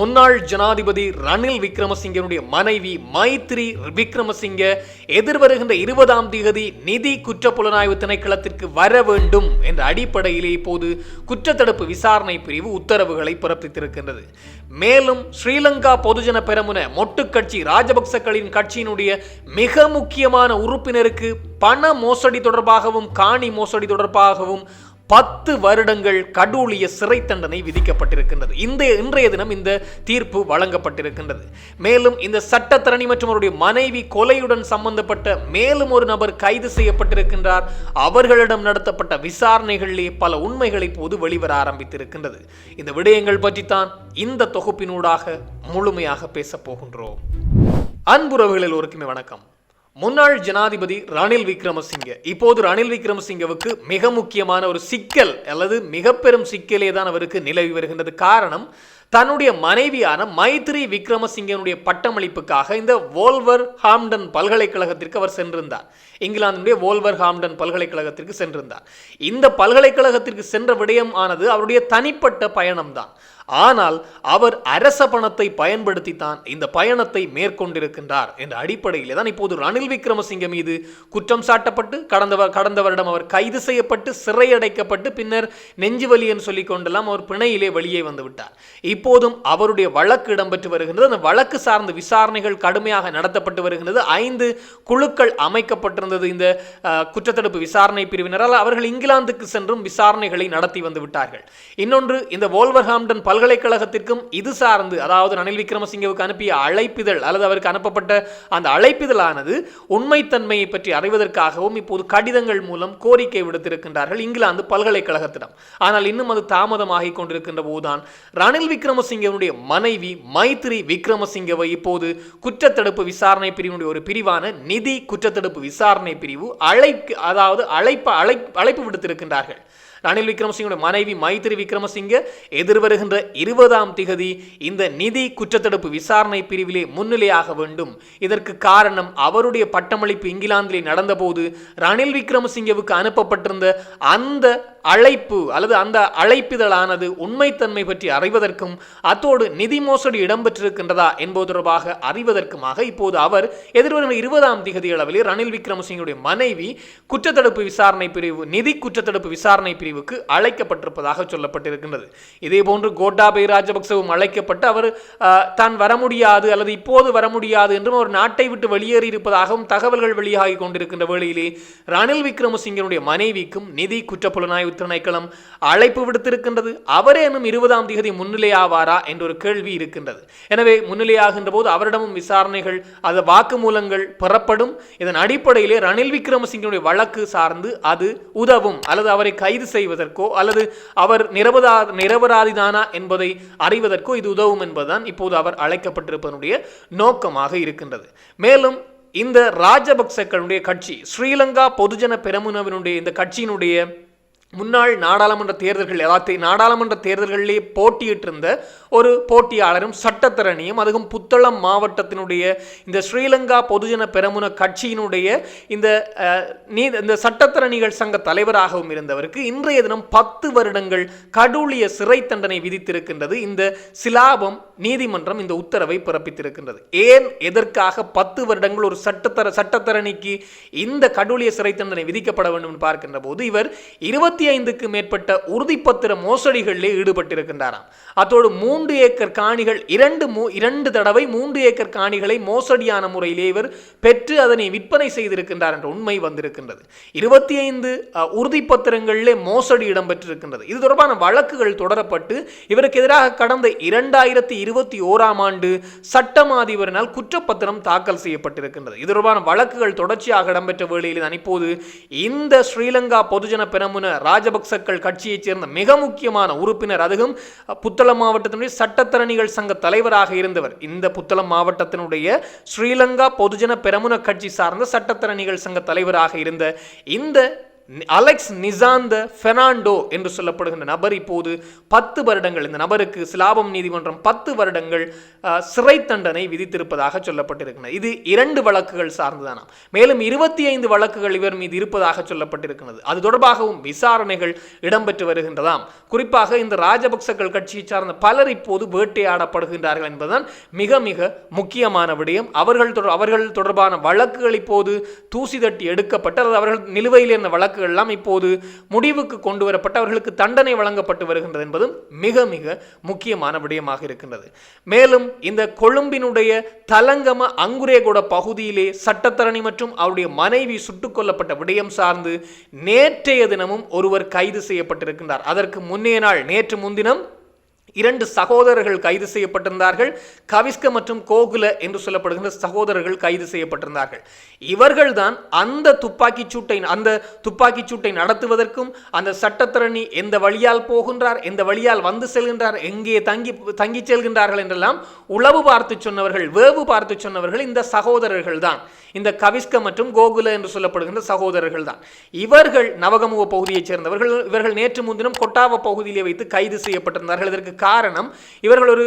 முன்னாள் ஜனாதிபதி ரணில் விக்ரமசிங்கனுடைய மனைவி மைத்ரி விக்ரமசிங்க எதிர்வருகின்ற இருபதாம் தேதி நிதி குற்ற புலனாய்வு திணைக்களத்திற்கு வர வேண்டும் என்ற அடிப்படையிலே இப்போது குற்றத்தடுப்பு விசாரணை பிரிவு உத்தரவுகளை பிறப்பித்திருக்கின்றது. மேலும் ஸ்ரீலங்கா பொதுஜன பெரமுன மொட்டு கட்சி ராஜபக்சக்களின் கட்சியினுடைய மிக முக்கியமான உறுப்பினருக்கு பண மோசடி தொடர்பாகவும் காணி மோசடி தொடர்பாகவும் பத்து வருடங்கள் கடூழிய சிறை தண்டனை விதிக்கப்பட்டிருக்கின்றது. இந்த இன்றைய தினம் இந்த தீர்ப்பு வழங்கப்பட்டிருக்கின்றது. மேலும் இந்த சட்டத்தரணி மற்றும் அவருடைய மனைவி கொலையுடன் சம்பந்தப்பட்ட மேலும் ஒரு நபர் கைது செய்யப்பட்டிருக்கின்றார். அவர்களிடம் நடத்தப்பட்ட விசாரணைகளிலே பல உண்மைகளை இப்போது வெளிவர ஆரம்பித்திருக்கின்றது. இந்த விடயங்கள் பற்றித்தான் இந்த தொகுப்பினூடாக முழுமையாக பேசப் போகின்றோம். அன்புறவுகளில் ஒருக்குமே வணக்கம். முன்னாள் ஜனாதிபதி ரணில் விக்ரமசிங்கே. இப்போது ரணில் விக்ரமசிங்கவுக்கு மிக முக்கியமான ஒரு சிக்கல் அல்லது மிக பெரும் சிக்கலே தான் அவருக்கு நிலவி வருகின்றது காரணம் தன்னுடைய மனைவியான மைத்ரி விக்ரமசிங்கனுடைய பட்டமளிப்புக்காக இந்த வோல்வர் ஹாம்டன் பல்கலைக்கழகத்திற்கு அவர் சென்றிருந்தார். இங்கிலாந்துடைய வோல்வர் ஹாம்டன் பல்கலைக்கழகத்திற்கு சென்றிருந்தார். இந்த பல்கலைக்கழகத்திற்கு சென்ற விடயம் ஆனது அவருடைய தனிப்பட்ட பயணம்தான். ஆனால் அவர் அரச பணத்தை பயன்படுத்தித்தான் இந்த பயணத்தை மேற்கொண்டிருக்கின்றார் என்ற அடிப்படையிலே தான் இப்போது ரணில் விக்ரமசிங்க மீது குற்றம் சாட்டப்பட்டு கடந்த கடந்த வருடம் அவர் கைது செய்யப்பட்டு சிறையடைக்கப்பட்டு பின்னர் நெஞ்சுவலி என்று சொல்லிக் கொண்டெல்லாம் அவர் பிணையிலே வெளியே வந்து விட்டார். இப்போதும் அவருடைய வழக்கு இடம்பெற்று வருகின்றது. அந்த வழக்கு சார்ந்த விசாரணைகள் கடுமையாக நடத்தப்பட்டு வருகின்றது. ஐந்து குழுக்கள் அமைக்கப்பட்டிருந்தது இந்த குற்றத்தடுப்பு விசாரணை பிரிவினரால். அவர்கள் இங்கிலாந்துக்கு சென்றும் விசாரணைகளை நடத்தி வந்து விட்டார்கள். இன்னொன்று இந்த வோல்வர்ஹாம்டன் பல்கலைக்கழகத்திற்கும் இது சார்ந்து அதாவது ரணில் விக்ரமசிங்கவுக்கு அனுப்பிய அழைப்பிதழ் அல்லது அவருக்கு அனுப்பப்பட்ட அந்த அழைப்பிதழானது உண்மைத்தன்மையை பற்றி அறிவதற்காகவும் இப்போது கடிதங்கள் மூலம் கோரிக்கை விடுத்திருக்கின்றார்கள் இங்கிலாந்து பல்கலைக்கழகத்திடம். ஆனால் இன்னும் அது தாமதமாகிக் கொண்டிருக்கின்ற போதுதான் ரணில் விக்ரமசிங்கனுடைய மனைவி மைத்ரி விக்ரமசிங்கவை இப்போது குற்றத்தடுப்பு விசாரணை பிரிவினுடைய ஒரு பிரிவான நிதி குற்றத்தடுப்பு விசாரணை பிரிவு அழைப்பு அதாவது அழைப்ப அழைப்பு அழைப்பு விடுத்திருக்கின்றார்கள். ரணில் விக்ரமசிங்கோட மனைவி மைத்திரி விக்ரமசிங்க எதிர்வருகின்ற இருபதாம் திகதி இந்த நிதி குற்றத்தடுப்பு விசாரணை பிரிவிலே முன்னிலையாக வேண்டும். இதற்கு காரணம் அவருடைய பட்டமளிப்பு இங்கிலாந்திலே நடந்தபோது ரணில் விக்ரமசிங்கவுக்கு அனுப்பப்பட்டிருந்த அந்த அழைப்பு அல்லது அந்த அழைப்பிதழானது உண்மைத்தன்மை பற்றி அறிவதற்கும் அத்தோடு நிதி மோசடி இடம்பெற்றிருக்கின்றதா என்பது தொடர்பாக அறிவதற்குமாக இப்போது அவர் எதிர்வரும் இருபதாம் திகதி அளவில் ரணில் விக்ரமசிங்கனுடைய மனைவி குற்றத்தடுப்பு விசாரணை பிரிவு நிதி குற்றத்தடுப்பு விசாரணை பிரிவுக்கு அழைக்கப்பட்டிருப்பதாக சொல்லப்பட்டிருக்கின்றது. இதேபோன்று கோட்டாபய ராஜபக்சவும் அழைக்கப்பட்டு அவர் தான் வர முடியாது அல்லது இப்போது வர முடியாது என்றும் அவர் நாட்டை விட்டு வெளியேறி இருப்பதாகவும் தகவல்கள் வெளியாகி கொண்டிருக்கின்ற வேளையிலே ரணில் விக்ரமசிங்கனுடைய மனைவிக்கும் நிதி குற்றப்புலனாய்வு திணைக்களம் அழைப்பு விடுத்திருக்கின்றது. அவரே இன்னும் இருபதாம் தேதி முன்னிலையாவாரா என்ற ஒரு கேள்வி இருக்கின்றது. எனவே முன்னிலையாகின்ற போது அவரிடமும் விசாரணைகள் அது வாக்குமூலங்கள் பெறப்படும். இதன் அடிப்படையிலே ரணில் விக்ரமசிங்கனுடைய வழக்கு சார்ந்து அது உதவும் அல்லது அவரை கைது செய்ய செய்வதற்கோ அல்லது அவர் நிரபரா நிரபராதிதானா என்பதை அறிவதற்கோ இது உதவும் என்பதுதான் இப்போது அவர் அழைக்கப்பட்டிருப்பதனுடைய நோக்கமாக இருக்கின்றது. மேலும் இந்த ராஜபக்சக்களுடைய கட்சி ஸ்ரீலங்கா பொதுஜன பெரமுனவினுடைய இந்த கட்சியினுடைய முன்னாள் நாடாளுமன்ற தேர்தல்கள் அதாவது நாடாளுமன்ற தேர்தல்களிலே போட்டியிட்டிருந்த ஒரு போட்டியாளரும் சட்டத்தரணியும் அதுவும் புத்தளம் மாவட்டத்தினுடைய இந்த ஸ்ரீலங்கா பொதுஜன பெரமுன கட்சியினுடைய இந்த நீ இந்த சட்டத்தரணிகள் சங்க தலைவராகவும் இருந்தவருக்கு இன்றைய தினம் பத்து வருடங்கள் கடூழிய சிறை தண்டனை விதித்திருக்கின்றது. இந்த சிலாபம் நீதிமன்றம் இந்த உத்தரவை பிறப்பித்திருக்கின்றது. ஏன் எதற்காக பத்து வருடங்கள் ஒரு சட்டத்தர சட்டத்தரணிக்கு இந்த கடூழிய சிறை தண்டனை விதிக்கப்பட வேண்டும் என்று பார்க்கின்ற போது இவர் இருபத்தி முப்பத்தி ஐந்துக்கு மேற்பட்ட உறுதிப்பத்திர மோசடிகளிலே ஈடுபட்டிருக்கின்றாராம். அத்தோடு மூன்று ஏக்கர் காணிகள் இரண்டு மூ இரண்டு தடவை மூன்று ஏக்கர் காணிகளை மோசடியான முறையிலே இவர் பெற்று அதனை விற்பனை செய்திருக்கின்றார் என்ற உண்மை வந்திருக்கின்றது. இருபத்தி ஐந்து உறுதிப்பத்திரங்களிலே மோசடி இடம்பெற்றிருக்கின்றது. இது தொடர்பான வழக்குகள் தொடரப்பட்டு இவருக்கு எதிராக கடந்த இரண்டாயிரத்தி இருபத்தி ஓராம் ஆண்டு சட்டமாதிபரினால் குற்றப்பத்திரம் தாக்கல் செய்யப்பட்டிருக்கின்றது. இது தொடர்பான வழக்குகள் தொடர்ச்சியாக இடம்பெற்ற வேளையில் தான் இப்போது இந்த ஸ்ரீலங்கா பொதுஜன பெரமுன ராஜபக்சக்கள் கட்சியைச் சேர்ந்த மிக முக்கியமான உறுப்பினர் அதுவும் புத்தளம் மாவட்டத்தினுடைய சட்டத்தரணிகள் சங்க தலைவராக இருந்தவர். இந்த புத்தளம் மாவட்டத்தினுடைய ஸ்ரீலங்கா பொதுஜன பெரமுன கட்சி சார்ந்த சட்டத்தரணிகள் சங்க தலைவராக இருந்த இந்த அலெக்ஸ் நிசாந்த ஃபெர்னாண்டோ என்று சொல்லப்படுகின்ற நபர் இப்போது பத்து வருடங்கள் இந்த நபருக்கு சிலாபம் நீதிமன்றம் பத்து வருடங்கள் சிறை தண்டனை விதித்திருப்பதாக சொல்லப்பட்டிருக்கிறது இது இரண்டு வழக்குகள் சார்ந்துதானாம். மேலும் இருபத்தி ஐந்து வழக்குகள் இவர் மீது இருப்பதாக சொல்லப்பட்டிருக்கிறது அது தொடர்பாகவும் விசாரணைகள் இடம்பெற்று வருகின்றதாம். குறிப்பாக இந்த ராஜபக்சக்கள் கட்சியை சார்ந்த பலர் இப்போது வேட்டையாடப்படுகின்றார்கள் என்பதுதான் மிக மிக முக்கியமான விடயம். அவர்கள் தொடர் அவர்கள் தொடர்பான வழக்குகள் இப்போது தூசி தட்டி எடுக்கப்பட்டு அல்லது அவர்கள் நிலுவையில் இருந்த வழக்கு எல்லாம் இப்போது முடிவுக்கு கொண்டு வரப்பட்டு அவர்களுக்கு தண்டனை வழங்கப்பட்டு வருகின்றது என்பதும் மிக மிக முக்கியமான விடயமாக இருக்கின்றது. மேலும் இந்த கொழும்பினுடைய தலங்கம அங்குரேகொட பகுதியிலே சட்டத்தரணி மற்றும் அவருடைய மனைவி சுட்டுக் கொல்லப்பட்ட விடயம் சார்ந்து நேற்றைய தினமும் ஒருவர் கைது செய்யப்பட்டிருக்கின்றார். அதற்கு முன்னைய நாள் நேற்று முன்தினம் இரண்டு சகோதரர்கள் கைது செய்யப்பட்டிருந்தார்கள். கவிஸ்க மற்றும் கோகுல என்று சொல்லப்படுகின்ற சகோதரர்கள் கைது செய்யப்பட்டிருந்தார்கள். இவர்கள்தான் அந்த துப்பாக்கிச் சூட்டை அந்த துப்பாக்கிச் சூட்டை நடத்துவதற்கும் அந்த சட்டத்திரணி எந்த வழியால் போகின்றார் எந்த வழியால் வந்து செல்கின்றார் எங்கே தங்கி தங்கி செல்கின்றார்கள் என்றெல்லாம் உளவு பார்த்து சொன்னவர்கள் வேவு பார்த்து சொன்னவர்கள் இந்த சகோதரர்கள் தான் இந்த கவிஸ்க மற்றும் கோகுல என்று சொல்லப்படுகின்ற சகோதரர்கள் தான் இவர்கள் நவகமுக பகுதியைச் சேர்ந்தவர்கள். இவர்கள் நேற்று முன்தினம் கொட்டாவ பகுதியிலே வைத்து கைது செய்யப்பட்டிருந்தார்கள். இதற்கு காரணம். இவர்கள் ஒரு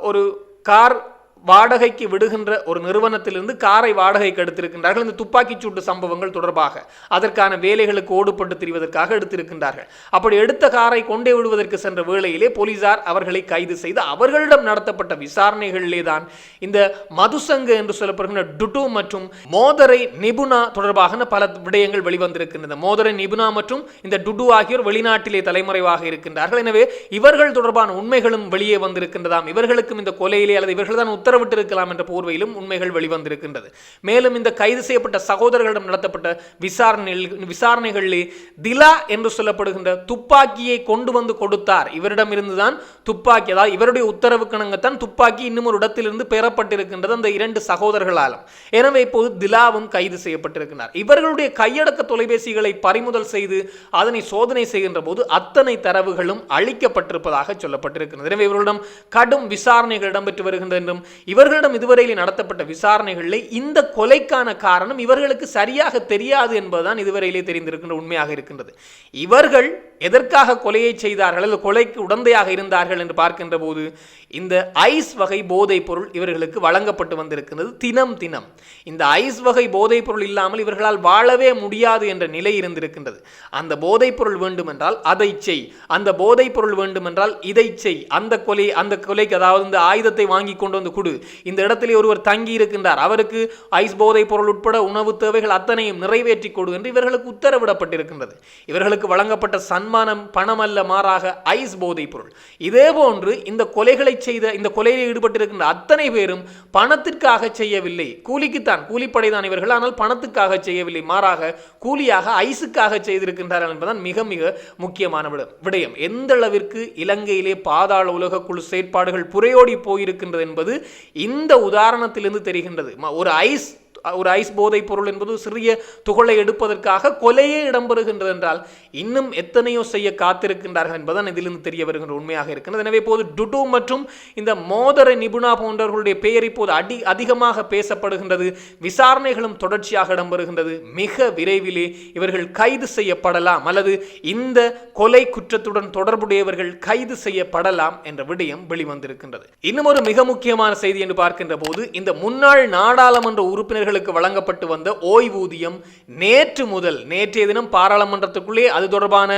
ஒரு கார் வாடகைக்கு விடுகின்ற ஒரு நிறுவனத்திலிருந்து காரை வாடகைக்கு எடுத்திருக்கின்றார்கள். இந்த துப்பாக்கிச் சூட்டு சம்பவங்கள் தொடர்பாக அதற்கான வேலைகளுக்கு ஓடுபட்டு திரிவதற்காக எடுத்திருக்கின்றார்கள். அப்படி எடுத்த காரை கொண்டே விடுவதற்கு சென்ற வேளையிலே போலீசார் அவர்களை கைது செய்து அவர்களிடம் நடத்தப்பட்ட விசாரணைகளிலே தான் இந்த மதுசங்க என்று சொல்லப்படுகின்ற டுடு மற்றும் மோதரை நிபுணா தொடர்பாக பல விடயங்கள் வெளிவந்திருக்கின்றன. மோதரை நிபுணா மற்றும் இந்த டுடு ஆகியோர் வெளிநாட்டிலே தலைமுறைவாக இருக்கின்றார்கள். எனவே இவர்கள் தொடர்பான உண்மைகளும் வெளியே வந்திருக்கின்றதாம். இவர்களுக்கும் இந்த கொலையிலே அல்லது இவர்கள் தான் உத்தரவிட்டிருக்கலாம் என்ற போர்வையிலும் உண்மைகள் வெளிவந்திருக்கின்றது. மேலும் இந்த கைது செய்யப்பட்ட சகோதரர்களிடம் நடத்தப்பட்ட விசாரணைகள் விசாரணைகளிலே திலா என்று சொல்லப்படுகின்ற துப்பாக்கியை கொண்டு வந்து கொடுத்தார். இவரிடம் இருந்துதான் துப்பாக்கி அதாவது இவருடைய உத்தரவுக்கிணங்கத்தான் துப்பாக்கி இன்னும் ஒரு இடத்திலிருந்து பெறப்பட்டிருக்கின்றது அந்த இரண்டு சகோதரர்களாலும். எனவே இப்போது திலாவும் கைது செய்யப்பட்டிருக்கிறார். இவர்களுடைய கையடக்க தொலைபேசிகளை பறிமுதல் செய்து அதனை சோதனை செய்கின்ற போது அத்தனை தரவுகளும் அளிக்கப்பட்டிருப்பதாக சொல்லப்பட்டிருக்கிறது. எனவே இவர்களிடம் கடும் விசாரணைகள் இடம்பெற்று வருகின்றன என்றும் இவர்களிடம் இதுவரையில் நடத்தப்பட்ட விசாரணைகளில் இந்த கொலைக்கான காரணம் இவர்களுக்கு சரியாக தெரியாது என்பதுதான் இதுவரையிலே தெரிந்திருக்கின்ற உண்மையாக இருக்கின்றது. இவர்கள் எதற்காக கொலையை செய்தார்கள் அல்லது கொலைக்கு உடந்தையாக இருந்தார்கள் என்று பார்க்கின்ற போது இந்த ஐஸ் வகை போதைப் பொருள் இவர்களுக்கு வழங்கப்பட்டு வந்திருக்கின்றது தினம் தினம். இந்த ஐஸ் வகை போதைப் பொருள் இல்லாமல் இவர்களால் வாழவே முடியாது என்ற நிலை இருந்திருக்கின்றது. அந்த போதைப் பொருள் வேண்டுமென்றால் அதை செய். அந்த போதைப் பொருள் வேண்டுமென்றால் இதை செய். அந்த கொலை அந்த கொலைக்கு அதாவது இந்த ஆயுதத்தை வாங்கி கொண்டு வந்து கொடு. இந்த இடத்திலே ஒருவர் தங்கி இருக்கின்றார். அவருக்கு ஐஸ் போதைப் பொருள் உட்பட உணவு தேவைகள் அத்தனையும் நிறைவேற்றி கொடு என்று இவர்களுக்கு உத்தரவிடப்பட்டிருக்கின்றது. இவர்களுக்கு வழங்கப்பட்ட சன் சன்மானம் பணம் அல்ல மாறாக ஐஸ் போதைப் பொருள் இதே போன்று இந்த கொலைகளை செய்த இந்த கொலையில் ஈடுபட்டிருக்கின்ற அத்தனை பேரும் பணத்திற்காக செய்யவில்லை. கூலிக்குத்தான் கூலிப்படை தான் இவர்கள். ஆனால் பணத்துக்காக செய்யவில்லை. மாறாக கூலியாக ஐஸுக்காக செய்திருக்கின்றார்கள் என்பதுதான் மிக மிக முக்கியமான விட- விடயம். எந்த அளவிற்கு இலங்கையிலே பாதாள உலக குழு செயற்பாடுகள் புரையோடி போயிருக்கின்றது என்பது இந்த உதாரணத்திலிருந்து தெரிகின்றது. ஒரு ஐஸ் ஒரு ஐஸ் போதைப் பொருள் என்பது சிறிய துகளை எடுப்பதற்காக கொலையே இடம்பெறுகின்றது என்றால் இன்னும் எத்தனையோ செய்ய காத்திருக்கின்றார்கள் என்பதுதான் இதிலிருந்து தெரிய வருகின்ற உண்மையாக இருக்கின்றது. எனவே இப்போது டுடு மற்றும் இந்த மோதர நிபுணா போன்றவர்களுடைய பெயர் இப்போது அடி அதிகமாக பேசப்படுகின்றது. விசாரணைகளும் தொடர்ச்சியாக இடம்பெறுகின்றது. மிக விரைவிலே இவர்கள் கைது செய்யப்படலாம் அல்லது இந்த கொலை குற்றத்துடன் தொடர்புடையவர்கள் கைது செய்யப்படலாம் என்ற விடயம் வெளிவந்திருக்கின்றது. இன்னும் ஒரு மிக முக்கியமான செய்தி என்று பார்க்கின்ற போது இந்த முன்னாள் நாடாளுமன்ற உறுப்பினர்களுக்கு வழங்கப்பட்டு வந்த ஓய்வூதியம் நேற்று முதல் நேற்றைய தினம் பாராளுமன்றத்துக்குள்ளே அது தொடர்பான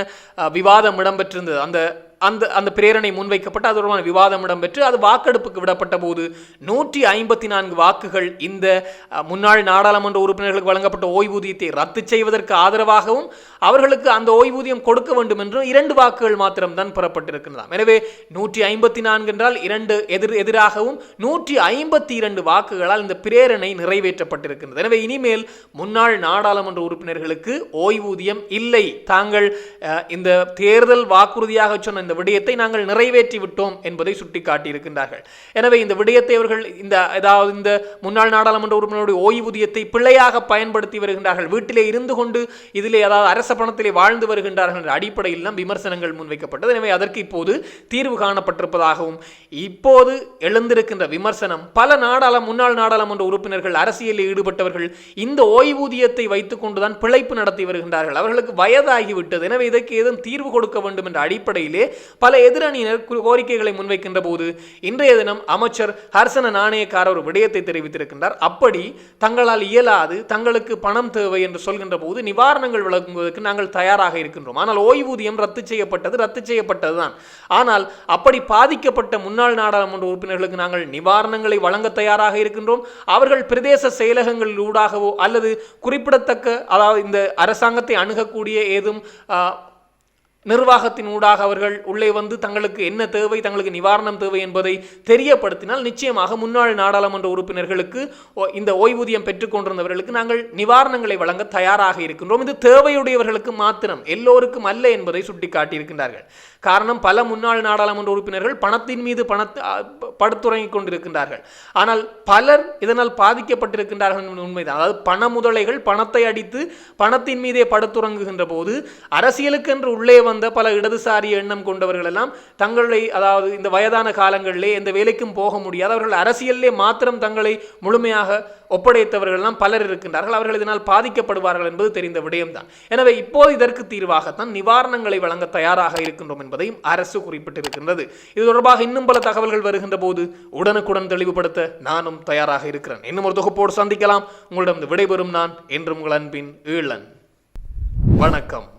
விவாதம் இடம்பெற்றிருந்தது. அந்த அந்த அந்த பிரேரணை முன்வைக்கப்பட்டு அது தொடர்பான விவாதம் இடம்பெற்று அது வாக்கெடுப்புக்கு விடப்பட்ட போது நூற்றி ஐம்பத்தி நான்கு வாக்குகள் இந்த முன்னாள் நாடாளுமன்ற உறுப்பினர்களுக்கு வழங்கப்பட்ட ஓய்வூதியத்தை ரத்து செய்வதற்கு ஆதரவாகவும் அவர்களுக்கு அந்த ஓய்வூதியம் கொடுக்க வேண்டும் என்றும் இரண்டு வாக்குகள் மாத்திரம்தான் பெறப்பட்டிருக்கிறதாம் எனவே நூற்றி ஐம்பத்தி நான்கு என்றால் இரண்டு எதிர் எதிராகவும் நூற்றி ஐம்பத்தி இரண்டு வாக்குகளால் இந்த பிரேரணை நிறைவேற்றப்பட்டிருக்கின்றது. எனவே இனிமேல் முன்னாள் நாடாளுமன்ற உறுப்பினர்களுக்கு ஓய்வூதியம் இல்லை. தாங்கள் இந்த தேர்தல் வாக்குறுதியாக சொன்ன இந்த விடயத்தை நாங்கள் நிறைவேற்றி விட்டோம் என்பதை சுட்டிக்காட்டியிருக்கின்றார்கள். எனவே இந்த விடயத்தை அவர்கள் இந்த அதாவது இந்த முன்னாள் நாடாளுமன்ற உறுப்பினருடைய ஓய்வூதியத்தை பிள்ளையாக பயன்படுத்தி வருகின்றார்கள். வீட்டிலே இருந்து கொண்டு இதிலே அதாவது அரச பணத்திலே வாழ்ந்து வருகின்றார்கள் என்ற அடிப்படையில் தான் விமர்சனங்கள் முன்வைக்கப்பட்டது. எனவே அதற்கு இப்போது தீர்வு காணப்பட்டிருப்பதாகவும் இப்போது எழுந்திருக்கின்ற விமர்சனம் பல நாடாள முன்னாள் நாடாளுமன்ற உறுப்பினர்கள் அரசியலில் ஈடுபட்டவர்கள் இந்த ஓய்வூதியத்தை வைத்துக் கொண்டுதான் பிழைப்பு நடத்தி வருகின்றார்கள். அவர்களுக்கு வயதாகிவிட்டது. எனவே இதற்கு ஏதும் தீர்வு கொடுக்க வேண்டும் என்ற அடிப்படையிலே பல எதிரணியினர் கோரிக்கைகளை முன்வைக்கின்ற போது இன்றைய தினம் அமைச்சர் ஹர்சன நாணயக்கார ஒரு விடயத்தை தெரிவித்திருக்கின்றார். அப்படி தங்களால் இயலாது தங்களுக்கு பணம் தேவை என்று சொல்கின்ற போது நிவாரணங்கள் வழங்குவதற்கு நாங்கள் தயாராக இருக்கின்றோம். ஆனால் ஓய்வூதியம் ரத்து செய்யப்பட்டது ரத்து செய்யப்பட்டதுதான். ஆனால் அப்படி பாதிக்கப்பட்ட முன்னாள் நாடாளுமன்ற உறுப்பினர்களுக்கு நாங்கள் நிவாரணங்களை வழங்க தயாராக இருக்கின்றோம். அவர்கள் பிரதேச செயலகங்களில் ஊடாகவோ அல்லது குறிப்பிடத்தக்க அதாவது இந்த அரசாங்கத்தை அணுகக்கூடிய ஏதும் நிர்வாகத்தின் ஊடாக அவர்கள் உள்ளே வந்து தங்களுக்கு என்ன தேவை தங்களுக்கு நிவாரணம் தேவை என்பதை தெரியப்படுத்தினால் நிச்சயமாக முன்னாள் நாடாளுமன்ற உறுப்பினர்களுக்கு ஓ- இந்த ஓய்வூதியம் பெற்றுக்கொண்டிருந்தவர்களுக்கு நாங்கள் நிவாரணங்களை வழங்க தயாராக இருக்கின்றோம். இது தேவையுடையவர்களுக்கு மாத்திரம் எல்லோருக்கும் அல்ல என்பதை சுட்டிக்காட்டியிருக்கின்றார்கள். காரணம் பல முன்னாள் நாடாளுமன்ற உறுப்பினர்கள் பணத்தின் மீது பணத்தை படுத்துறங்கிக் கொண்டிருக்கின்றார்கள். ஆனால் பலர் இதனால் பாதிக்கப்பட்டிருக்கின்றார்கள் என்பது உண்மைதான். அதாவது பண முதலைகள் பணத்தை அடித்து பணத்தின் மீதே படுத்துறங்குகின்ற போது அரசியலுக்கென்று உள்ளே வந்த பல இடதுசாரி எண்ணம் கொண்டவர்கள் எல்லாம் தங்களை அதாவது இந்த வயதான காலங்களிலே எந்த வேலைக்கும் போக முடியாது. அவர்கள் அரசியலிலே மாத்திரம் தங்களை முழுமையாக ஒப்படைத்தவர்கள்லாம் பலர் இருக்கின்றார்கள். அவர்கள் இதனால் பாதிக்கப்படுவார்கள் என்பது தெரிந்த விடயம்தான். எனவே இப்போது இதற்கு தீர்வாகத்தான் நிவாரணங்களை வழங்க தயாராக இருக்கின்றோம் என்பதையும் அரசு குறிப்பிட்டிருக்கின்றது. இது தொடர்பாக இன்னும் பல தகவல்கள் வருகின்ற போது உடனுக்குடன் தெளிவுபடுத்த நானும் தயாராக இருக்கிறேன். இன்னும் ஒரு தொகுப்போடு சந்திக்கலாம். உங்களிடம் விடைபெறும் நான் என்றும் உங்கள் அன்பின் ஈழன். வணக்கம்.